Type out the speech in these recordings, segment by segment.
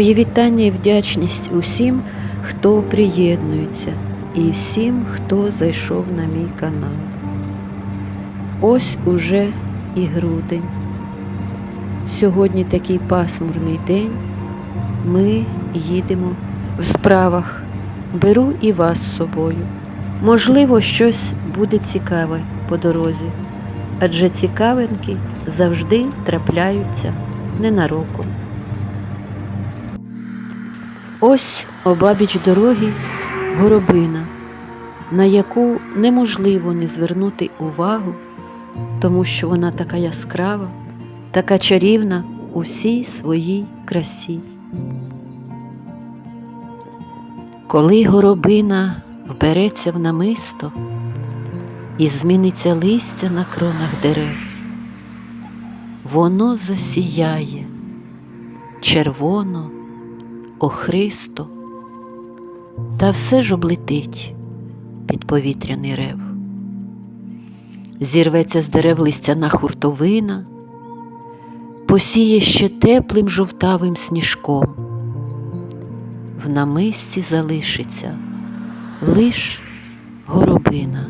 Моє вітання і вдячність усім, хто приєднується, і всім, хто зайшов на мій канал. Ось уже і грудень. Сьогодні такий пасмурний день. Ми їдемо в справах. Беру і вас з собою. Можливо, щось буде цікаве по дорозі, адже цікавинки завжди трапляються ненароком. Ось обабіч дороги горобина, на яку неможливо не звернути увагу, тому що вона така яскрава, така чарівна у всій своїй красі. Коли горобина вбереться в намисто і зміниться листя на кронах дерев, воно засіяє червоно, охристо, та все ж облетить під повітряний рев. Зірветься з дерев листяна хуртовина, посіє ще теплим жовтавим сніжком в намисті залишиться лиш горобина,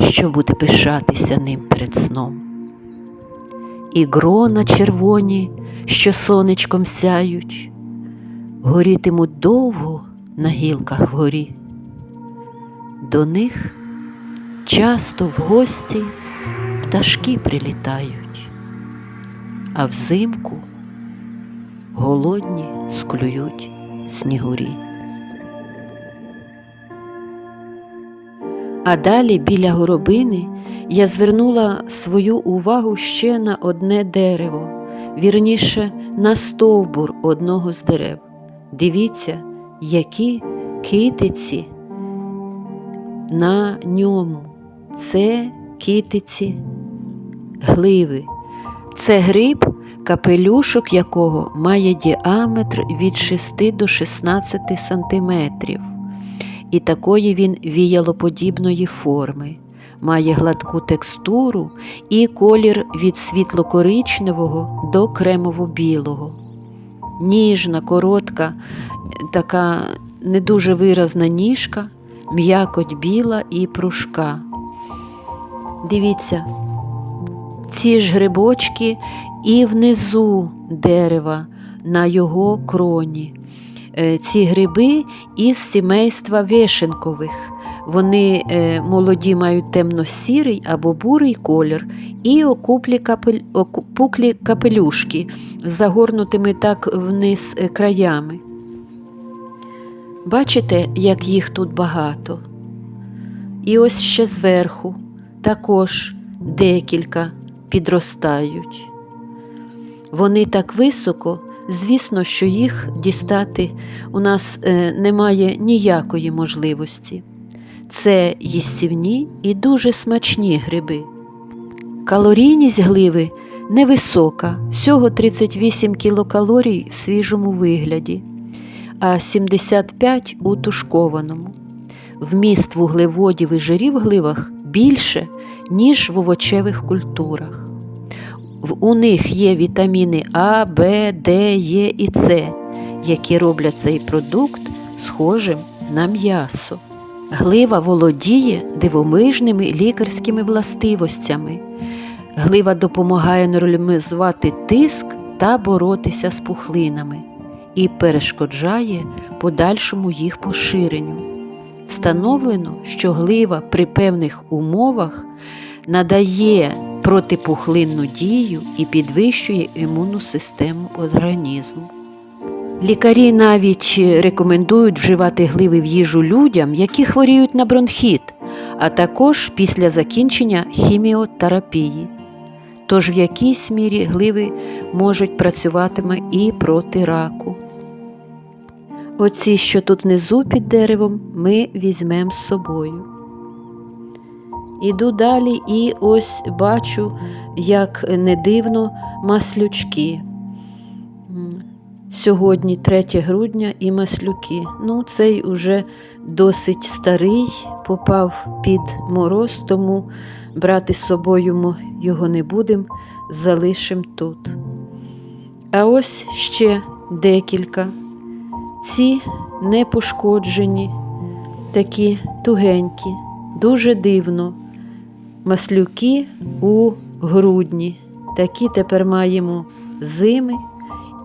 що буде пишатися ним перед сном. І грона червоні, що сонечком сяють, горітимуть довго на гілках вгорі. До них часто в гості пташки прилітають, а взимку голодні склюють снігурі. А далі біля горобини я звернула свою увагу ще на одне дерево, вірніше на стовбур одного з дерев. Дивіться, які китиці на ньому. Це китиці гливи. Це гриб, капелюшок якого має діаметр від 6 до 16 сантиметрів. І такої він віялоподібної форми, має гладку текстуру і колір від світло-коричневого до кремово-білого. Ніжна, коротка, така не дуже виразна ніжка, м'якоть біла і пружка. Дивіться, ці ж грибочки і внизу дерева на його кроні. Е, Ці гриби із сімейства вишенкових. Вони е, молоді мають темно-сірий або бурий колір і окуплі капель, опуклі капелюшки з загорнутими так вниз е, краями. Бачите, як їх тут багато. І ось ще зверху також декілька підростають. Вони так високо, звісно, що їх дістати у нас е, немає ніякої можливості. Це їстівні і дуже смачні гриби. Калорійність гливи невисока, всього 38 кілокалорій в свіжому вигляді, а 75 у тушкованому. Вміст вуглеводів і жирів в гливах більше, ніж в овочевих культурах. У них є вітаміни А, Б, Д, Е і С, які роблять цей продукт схожим на м'ясо. Глива володіє дивомижними лікарськими властивостями. Глива допомагає нормалізувати тиск та боротися з пухлинами і перешкоджає подальшому їх поширенню. Встановлено, що глива при певних умовах надає протипухлинну дію і підвищує імунну систему організму. Лікарі навіть рекомендують вживати гливи в їжу людям, які хворіють на бронхіт, а також після закінчення хіміотерапії. Тож в якійсь мірі гливи можуть працюватиме і проти раку. Оці, що тут внизу під деревом, ми візьмемо з собою. Іду далі і ось бачу, як не дивно, маслючки. Сьогодні 3 грудня і маслюки. Ну, цей уже досить старий, попав під мороз, тому брати з собою ми його не будемо, залишимо тут. А ось ще декілька. Ці не пошкоджені, такі тугенькі, дуже дивно. Маслюки у грудні. Такі тепер маємо зими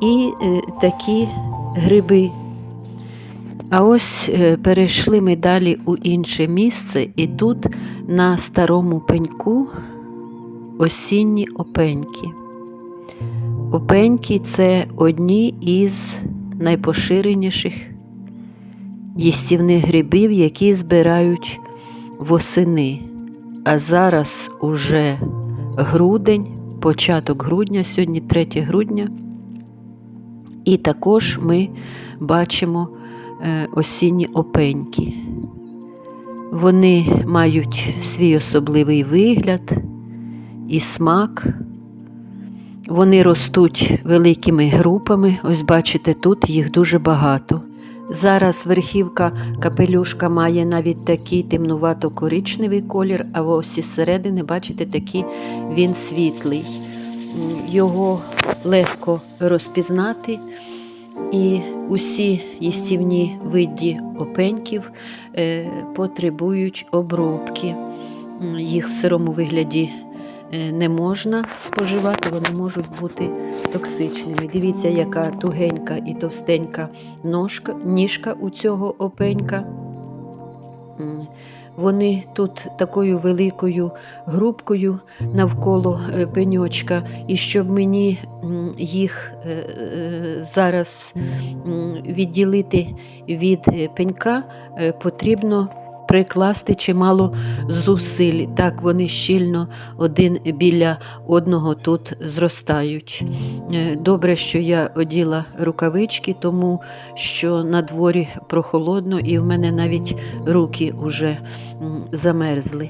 і е, такі гриби. А ось е, перейшли ми далі у інше місце, і тут на старому пеньку осінні опеньки. Опеньки це одні із найпоширеніших їстівних грибів, які збирають восени. А зараз уже грудень, початок грудня, сьогодні 3 грудня. І також ми бачимо е, осінні опеньки. Вони мають свій особливий вигляд і смак. Вони ростуть великими групами. Ось бачите, тут їх дуже багато. Зараз верхівка капелюшка має навіть такий темнувато-коричневий колір, а ось із середини, бачите, такий він світлий. Його легко розпізнати. І усі їстівні виді опеньків е, потребують обробки. Їх в сирому вигляді е, не можна споживати, вони можуть бути токсичними. Дивіться, яка тугенька і товстенька ножка, ніжка у цього опенька. Вони тут такою великою грубкою навколо е, пеньочка, і щоб мені їх е, е, зараз відділити від пенька, потрібно прикласти чимало зусиль. Так вони щільно один біля одного тут зростають. Е, Добре, що я оділа рукавички, тому що на дворі прохолодно і в мене навіть руки вже замерзли.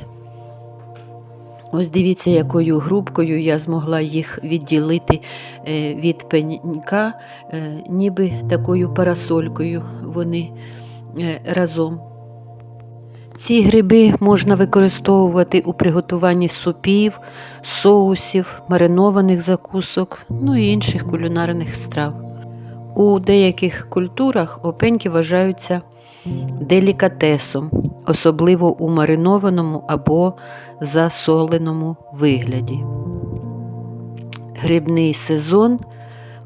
Ось дивіться, якою грубкою я змогла їх відділити е, від пенька, е, ніби такою парасолькою вони разом. Ці гриби можна використовувати у приготуванні супів, соусів, маринованих закусок, ну і інших кулінарних страв. У деяких культурах опеньки вважаються делікатесом, особливо у маринованому або засоленому вигляді. Грибний сезон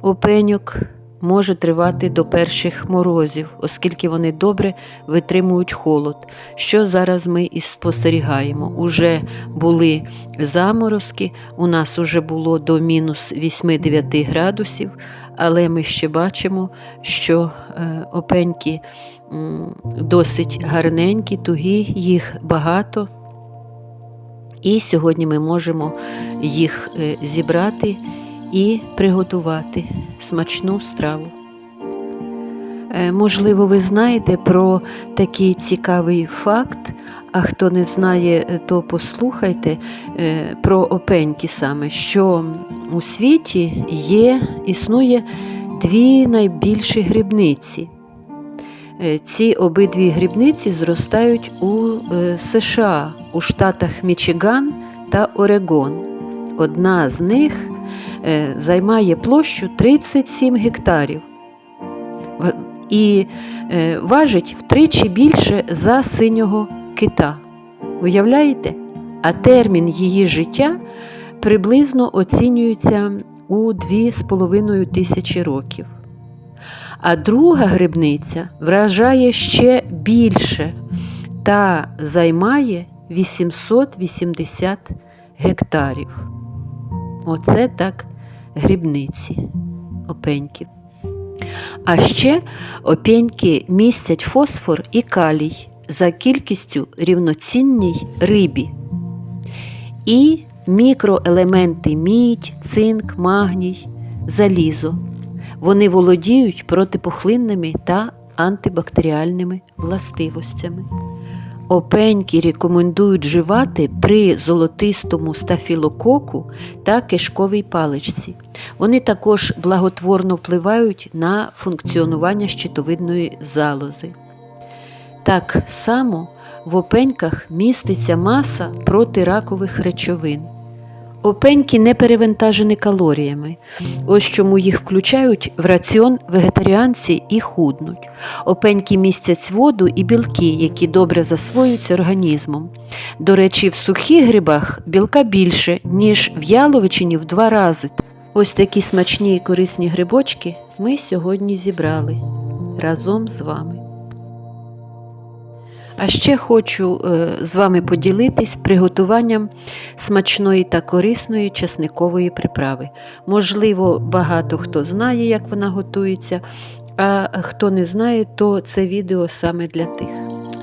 опеньок може тривати до перших морозів, оскільки вони добре витримують холод, що зараз ми і спостерігаємо. Уже були заморозки, у нас уже було до мінус 8-9 градусів, але ми ще бачимо, що е, опеньки досить гарненькі, тугі, їх багато. І сьогодні ми можемо їх е, зібрати і приготувати смачну страву. Е, Можливо, ви знаєте про такий цікавий факт, а хто не знає, е, то послухайте е, про опеньки саме, що у світі є, існує дві найбільші грибниці. Ці обидві грибниці зростають у США, у штатах Мічиган та Орегон. Одна з них займає площу 37 гектарів і е, важить втричі більше за синього кита. Уявляєте? А термін її життя приблизно оцінюється у 2,5 тисячі років. А друга грибниця вражає ще більше та займає 880 гектарів. Оце так грибниці опеньків. А ще опеньки містять фосфор і калій за кількістю рівноцінній рибі. І мікроелементи мідь, цинк, магній, залізо. Вони володіють протипухлинними та антибактеріальними властивостями. Опеньки рекомендують вживати при золотистому стафілококу та кишковій паличці. Вони також благотворно впливають на функціонування щитовидної залози. Так само в опеньках міститься маса протиракових речовин. Опеньки не перевантажені калоріями. Ось чому їх включають в раціон вегетаріанці і худнуть. Опеньки містять воду і білки, які добре засвоюються організмом. До речі, в сухих грибах білка більше, ніж в яловичині в два рази. Ось такі смачні і корисні грибочки ми сьогодні зібрали разом з вами. А ще хочу е, з вами поділитись приготуванням смачної та корисної часникової приправи. Можливо, багато хто знає, як вона готується, а хто не знає, то це відео саме для тих.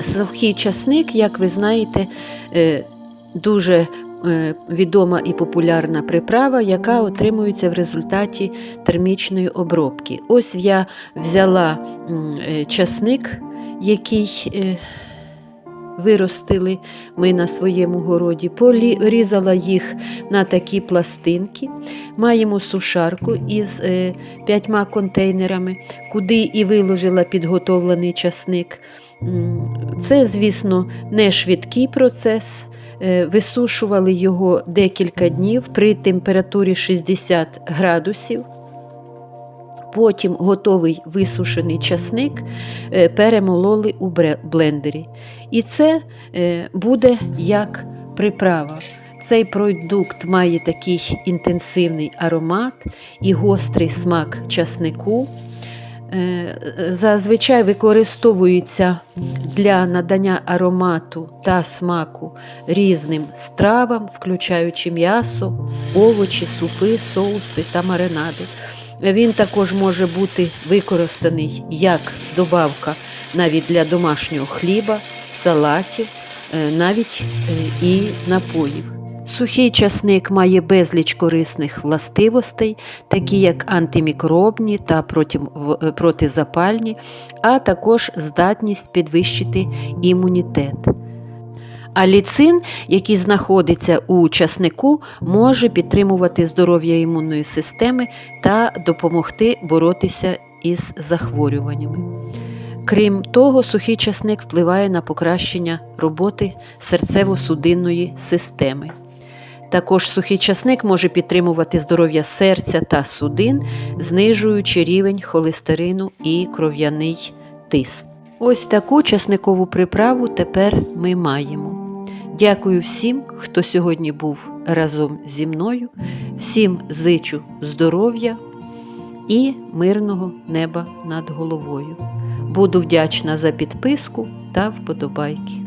Сухий часник, як ви знаєте, е, дуже е, відома і популярна приправа, яка отримується в результаті термічної обробки. Ось я взяла часник, який виростили ми на своєму городі, порізала їх на такі пластинки. Маємо сушарку із е, п'ятьма контейнерами, куди і виложила підготовлений часник. Це, звісно, не швидкий процес. Е, Висушували його декілька днів при температурі 60 градусів. Потім готовий висушений часник е, перемололи у блендері. І це е, буде як приправа. Цей продукт має такий інтенсивний аромат і гострий смак часнику. Е, Зазвичай використовується для надання аромату та смаку різним стравам, включаючи м'ясо, овочі, супи, соуси та маринади. Він також може бути використаний як добавка навіть для домашнього хліба, салатів, е, навіть е, і напоїв. Сухий часник має безліч корисних властивостей, такі як антимікробні та е, протизапальні, а також здатність підвищити імунітет. А ліцин, який знаходиться у часнику, може підтримувати здоров'я імунної системи та допомогти боротися із захворюваннями. Крім того, сухий часник впливає на покращення роботи серцево-судинної системи. Також сухий часник може підтримувати здоров'я серця та судин, знижуючи рівень холестерину і кров'яний тиск. Ось таку часникову приправу тепер ми маємо. Дякую всім, хто сьогодні був разом зі мною. Всім зичу здоров'я і мирного неба над головою. Буду вдячна за підписку та вподобайки.